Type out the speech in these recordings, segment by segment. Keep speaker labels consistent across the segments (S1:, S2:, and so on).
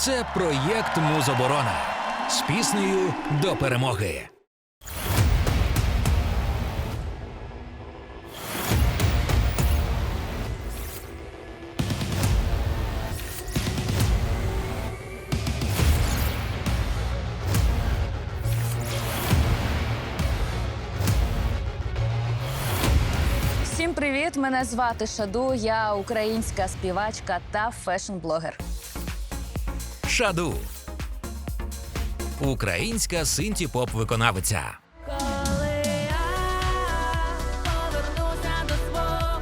S1: Це проєкт Музоборона з піснею до перемоги.
S2: Всім привіт! Мене звати Шаду. Я українська співачка та фешн-блогер.
S1: Шаду. Українська синті-поп виконавиця.
S2: Коли я повернуся до свого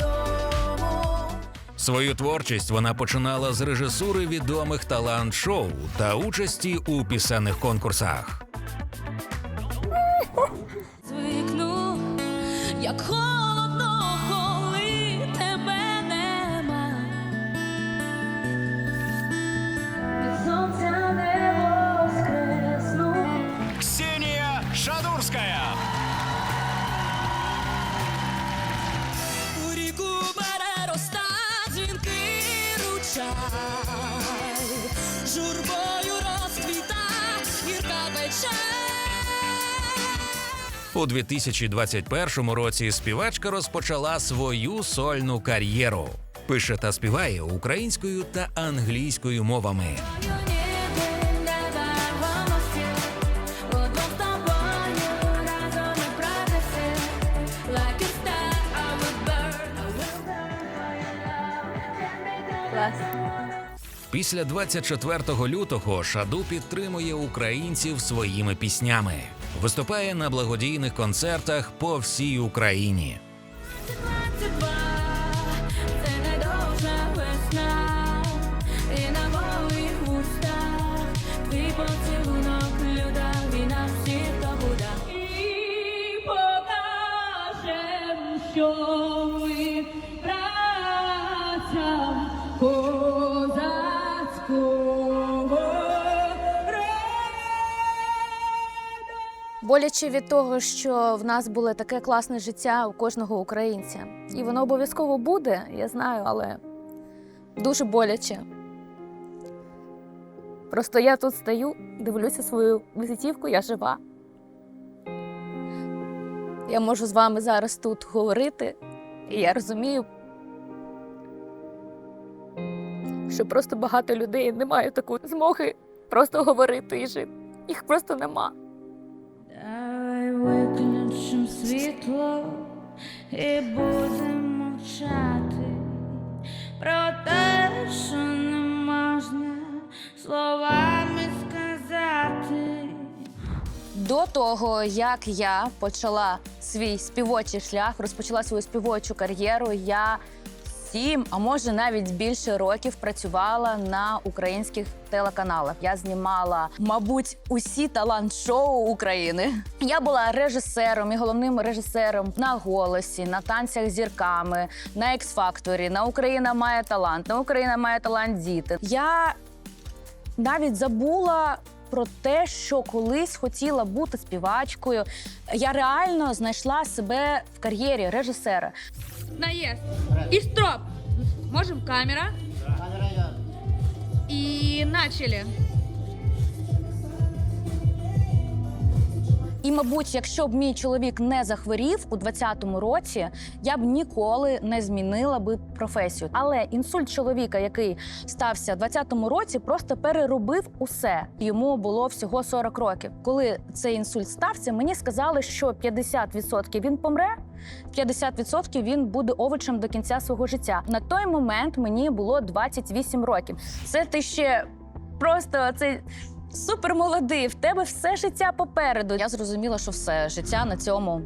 S2: дому.
S1: Свою творчість вона починала з режисури відомих талант-шоу та участі у пісенних конкурсах.
S3: Шадурская.
S2: У ріку бере роста дзвінкий ручай, журбою розквіта гірка пече.
S1: У 2021 році співачка розпочала свою сольну кар'єру. Пише та співає українською та англійською мовами. Після 24 лютого Шаду підтримує українців своїми піснями. Виступає на благодійних концертах по всій Україні.
S2: Це недовжа весна,
S4: Боляче від того, що в нас було таке класне життя у кожного українця. І воно обов'язково буде, я знаю, але дуже боляче. Просто я тут стою, дивлюся свою візитівку, я жива. Я можу з вами зараз тут говорити, і я розумію, що просто багато людей не мають такої змоги просто говорити і жити. Їх просто нема.
S2: Давай виключим світло і будемо мовчати про те, що не можна словами сказати. До того, як я почала свій співочий шлях, розпочала свою співочу кар'єру, я сім, а може навіть більше років працювала на українських телеканалах. Я знімала, мабуть, усі талант-шоу України. Я була режисером і головним режисером на голосі, на танцях зірками, на X-Factor, на Україна має талант, на Україна має талант діти. Я навіть забула. Про те, що колись хотіла бути співачкою, я реально знайшла себе в кар'єрі режисера.
S5: Наезд. И стоп. Можем камера. И начали.
S2: І, мабуть, якщо б мій чоловік не захворів у 20-му році, я б ніколи не змінила би професію. Але інсульт чоловіка, який стався в 20-му році, просто переробив усе. Йому було всього 40 років. Коли цей інсульт стався, мені сказали, що 50% він помре. 50% він буде овочем до кінця свого життя. На той момент мені було 28 років. Це ти ще просто цей супер молодий, в тебе все життя попереду. Я зрозуміла, що все життя на цьому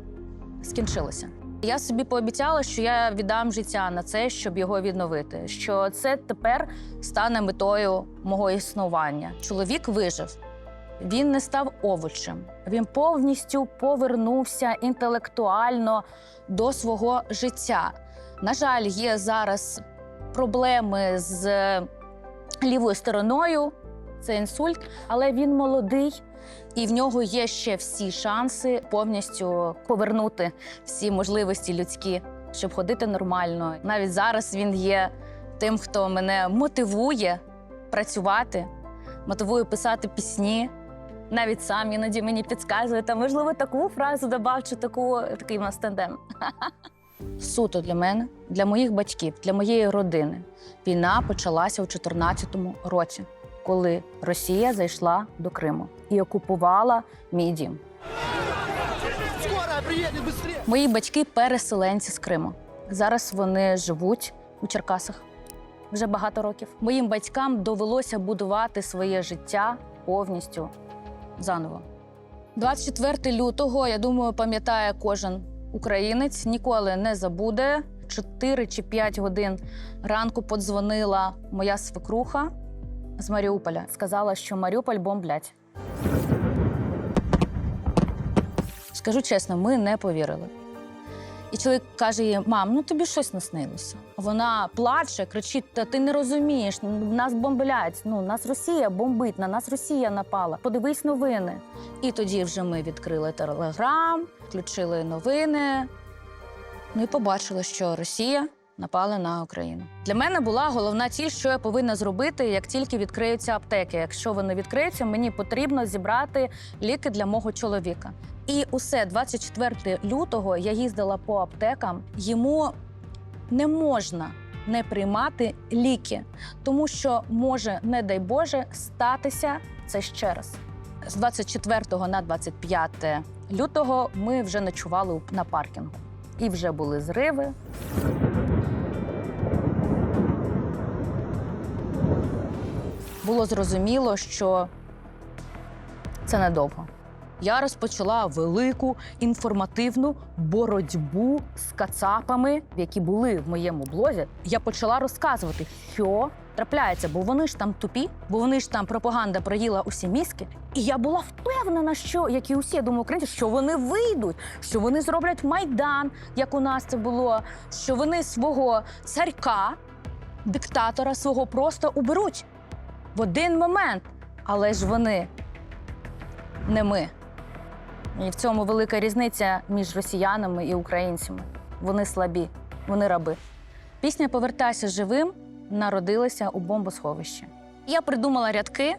S2: скінчилося. Я собі пообіцяла, що я віддам життя на це, щоб його відновити. Що це тепер стане метою мого існування. Чоловік вижив. Він не став овочем. Він повністю повернувся інтелектуально до свого життя. На жаль, є зараз проблеми з лівою стороною, це інсульт, але він молодий, і в нього є ще всі шанси повністю повернути всі можливості людські, щоб ходити нормально. Навіть зараз він є тим, хто мене мотивує працювати, мотивує писати пісні. Навіть сам іноді мені підказує, та можливо таку фразу добав, чи таку такий у нас тандем. Суто для мене, для моїх батьків, для моєї родини. Війна почалася у 2014 році, коли Росія зайшла до Криму і окупувала мій дім. Мої батьки переселенці з Криму. Зараз вони живуть у Черкасах вже багато років. Моїм батькам довелося будувати своє життя повністю заново. 24 лютого, я думаю, пам'ятає кожен українець, ніколи не забуде. 4 чи 5 годин ранку подзвонила моя свекруха з Маріуполя. Сказала, що Маріуполь бомблять. Скажу чесно, ми не повірили. І чоловік каже їй: мам, ну тобі щось наснилося. Вона плаче, кричить: Та ти не розумієш, нас бомблять. Ну нас Росія бомбить, на нас Росія напала. Подивись новини. І тоді вже ми відкрили телеграм, включили новини. Ну і побачили, що Росія напала на Україну. Для мене була головна ціль, що я повинна зробити, як тільки відкриються аптеки. Якщо вони відкриються, мені потрібно зібрати ліки для мого чоловіка. І усе 24 лютого я їздила по аптекам. Йому не можна не приймати ліки, тому що може, не дай Боже, статися це ще раз. З 24 на 25 лютого ми вже ночували на паркінгу. І вже були зриви. Було зрозуміло, що це недовго. Я розпочала велику інформативну боротьбу з кацапами, які були в моєму блозі. Я почала розказувати, що трапляється, бо вони ж там тупі, бо вони ж там пропаганда проїла усі мізки. І я була впевнена, що як і усі, я думаю, українці, що вони вийдуть, що вони зроблять майдан, як у нас це було, що вони свого царька, диктатора свого просто уберуть в один момент. Але ж вони не ми. І в цьому велика різниця між росіянами і українцями. Вони слабі, вони раби. Пісня Повертайся живим народилася у бомбосховищі. Я придумала рядки,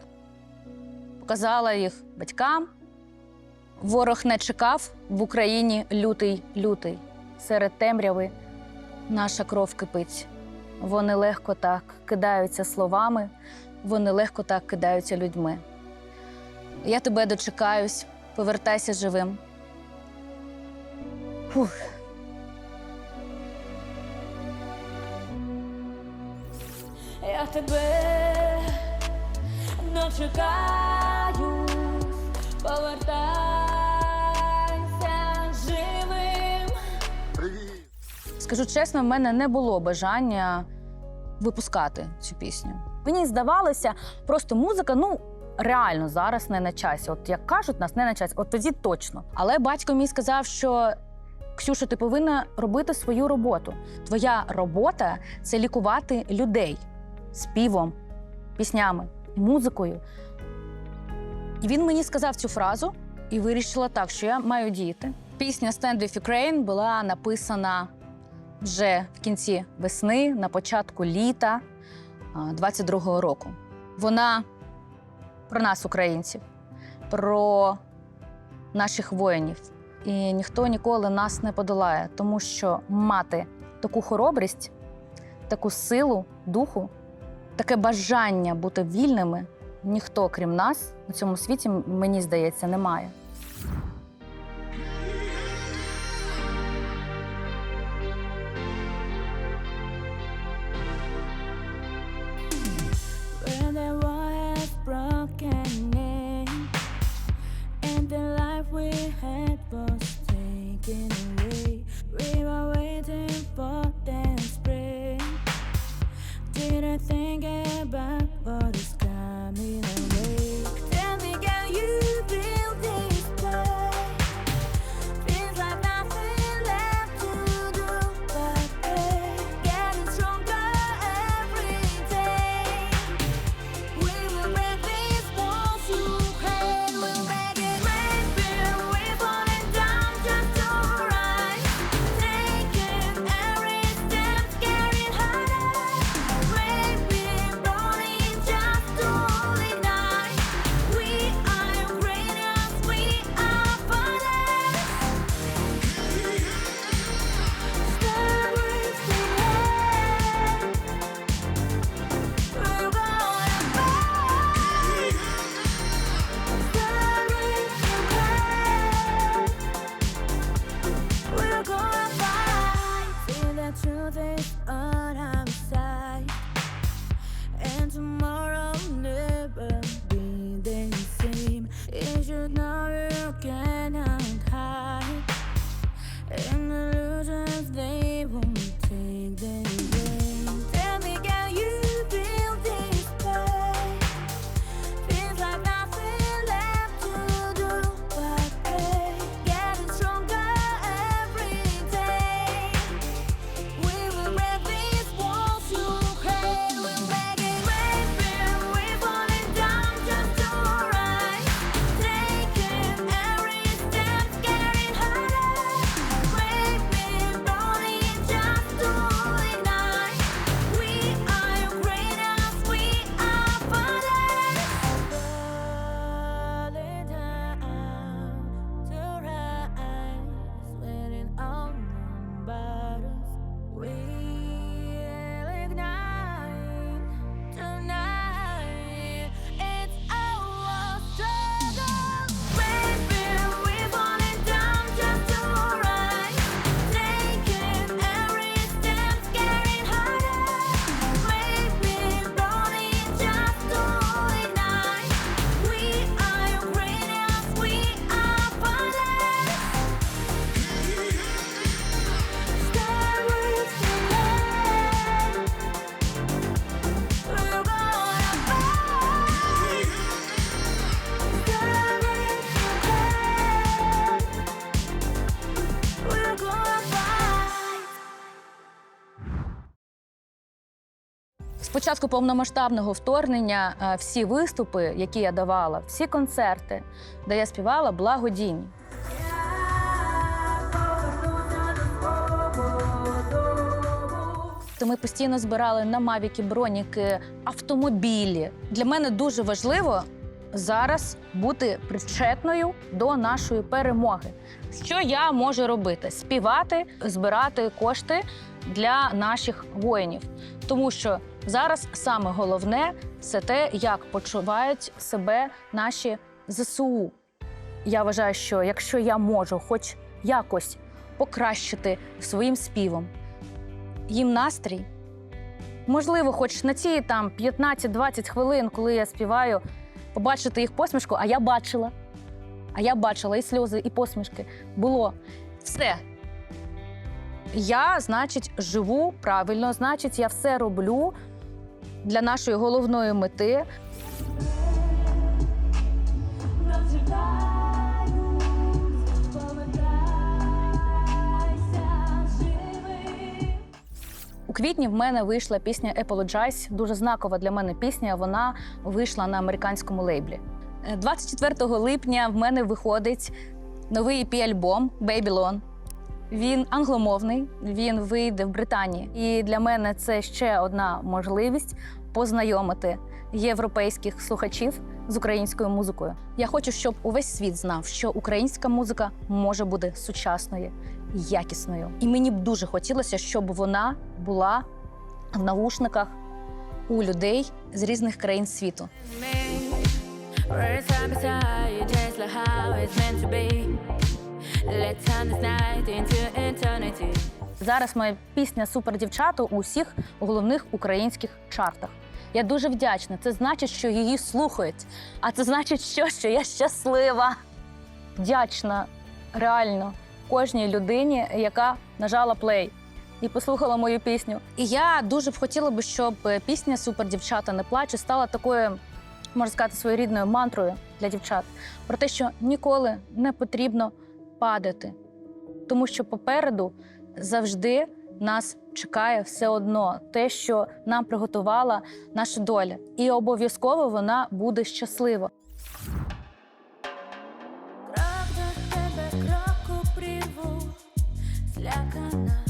S2: показала їх батькам. Ворог не чекав в Україні лютий лютий. Серед темряви наша кров кипить. Вони легко так кидаються словами, вони легко так кидаються людьми. Я тебе дочекаюсь, повертайся живим. Фух.
S6: Я тебе дочекаю, повертайся живим. Привіт!
S2: Скажу чесно, в мене не було бажання випускати цю пісню. Мені здавалося, просто музика, ну. Реально зараз не на часі. От як кажуть, нас не на часі. От тоді точно. Але батько мій сказав, що Ксюша, ти повинна робити свою роботу. Твоя робота це лікувати людей співом, піснями, музикою. І він мені сказав цю фразу і вирішила так, що я маю діяти. Пісня «Stand with Ukraine» була написана вже в кінці весни, на початку літа а, 22-го року. Вона про нас, українців, про наших воїнів. І ніхто ніколи нас не подолає, тому що мати таку хоробрість, таку силу духу, таке бажання бути вільними ніхто, крім нас, на цьому світі, мені здається, немає.
S6: We had was taken away. We were waiting for the spring. Didn't think about Oh.
S2: Початку повномасштабного вторгнення е, всі виступи, які я давала, всі концерти, де я співала, благодійні. Ми постійно збирали на мавіки, броніки, автомобілі. Для мене дуже важливо зараз бути причетною до нашої перемоги. Що я можу робити? Співати, збирати кошти для наших воїнів. Тому що зараз саме головне це те, як почувають себе наші ЗСУ. Я вважаю, що якщо я можу хоч якось покращити своїм співом їм настрій, можливо, хоч на ці там 15-20 хвилин, коли я співаю, побачити їх посмішку, а я бачила. А я бачила і сльози, і посмішки. Було все. Я, значить, живу правильно, значить, я все роблю для нашої головної мети. У квітні в мене вийшла пісня Apologize, дуже знакова для мене пісня. Вона вийшла на американському лейблі. Е, 24 липня в мене виходить новий EP-альбом Babylon. Він англомовний, він вийде в Британії. І для мене це ще одна можливість познайомити європейських слухачів з українською музикою. Я хочу, щоб увесь світ знав, що українська музика може бути сучасною, якісною. І мені б дуже хотілося, щоб вона була в навушниках у людей з різних країн світу. Зараз моя пісня Супер дівчата у усіх головних українських чартах. Я дуже вдячна. Це значить, що її слухають. А це значить, що, що я щаслива, вдячна реально кожній людині, яка нажала плей і послухала мою пісню. І я дуже б хотіла би, щоб пісня Супер дівчата не плаче стала такою, можна сказати, своєрідною мантрою для дівчат про те, що ніколи не потрібно падати, тому що попереду завжди нас чекає все одно те, що нам приготувала наша доля, і обов'язково вона буде щаслива.
S6: Крок до тебе, кроку прірву, злякана.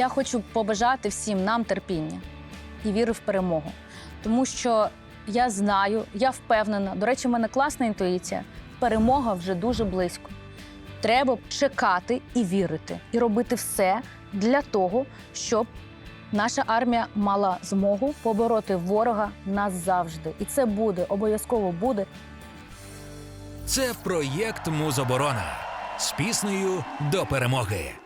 S2: Я хочу побажати всім нам терпіння і віри в перемогу. Тому що я знаю, я впевнена, до речі, в мене класна інтуїція. Перемога вже дуже близько. Треба чекати і вірити, і робити все для того, щоб наша армія мала змогу побороти ворога назавжди. І це буде обов'язково буде.
S1: Це проєкт Музоборона з піснею до перемоги.